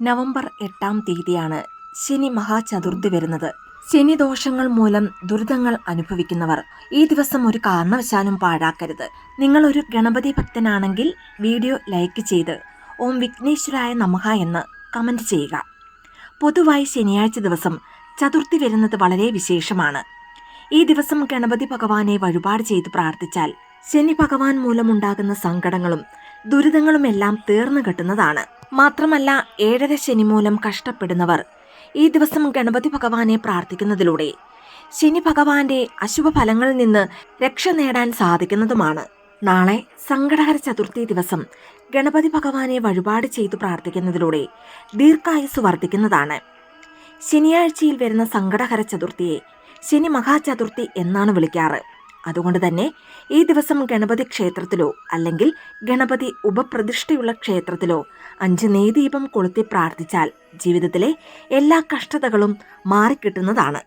November എട്ടാം തീയതിയാണ് ശനി മഹാചതുർത്ഥി വരുന്നത്. ശനി ദോഷങ്ങൾ മൂലം ദുരിതങ്ങൾ അനുഭവിക്കുന്നവർ. ഈ ദിവസം ഒരു കാരണവശാലും പാഴാക്കരുത്. നിങ്ങൾ ഒരു ഗണപതി ഭക്തനാണെങ്കിൽ വീഡിയോ ലൈക്ക് ചെയ്ത് ഓം വിഘ്നേശ്വരായ നമഹ എന്ന് കമന്റ് ചെയ്യുക. പൊതുവായി ശനിയാഴ്ച ദിവസം ചതുർത്ഥി വരുന്നത് വളരെ വിശേഷമാണ്. ഈ ദിവസം ഗണപതി ഭഗവാനെ വഴിപാട് ചെയ്ത് പ്രാർത്ഥിച്ചാൽ ശനി ഭഗവാൻ മൂലമുണ്ടാകുന്ന സങ്കടങ്ങളും ദുരിതങ്ങളുമെല്ലാം തീർന്നു കിട്ടുന്നതാണ്. മാത്രമല്ല ഏഴര ശനി മൂലം കഷ്ടപ്പെടുന്നവർ. ഈ ദിവസം ഗണപതി ഭഗവാനെ പ്രാർത്ഥിക്കുന്നതിലൂടെ. ശനി ഭഗവാന്റെ അശുഭ ഫലങ്ങളിൽ നിന്ന് രക്ഷ നേടാൻ സാധിക്കുന്നതുമാണ്. നാളെ സങ്കടഹര ചതുർത്ഥി ദിവസം ഗണപതി ഭഗവാനെ വഴിപാട് ചെയ്തു പ്രാർത്ഥിക്കുന്നതിലൂടെ ദീർഘായുസ് വർദ്ധിക്കുന്നതാണ്. ശനിയാഴ്ചയിൽ വരുന്ന സങ്കടഹര ചതുർത്ഥിയെ ശനി മഹാചതുർത്ഥി എന്നാണ് വിളിക്കാറ്. അതുകൊണ്ട് തന്നെ ഈ ദിവസം ഗണപതി ക്ഷേത്രത്തിലോ അല്ലെങ്കിൽ ഗണപതി ഉപപ്രതിഷ്ഠയുള്ള ക്ഷേത്രത്തിലോ അഞ്ച് നെയ്ദീപം കൊളുത്തി പ്രാർത്ഥിച്ചാൽ ജീവിതത്തിലെ എല്ലാ കഷ്ടതകളും മാറിക്കിട്ടുന്നതാണ്.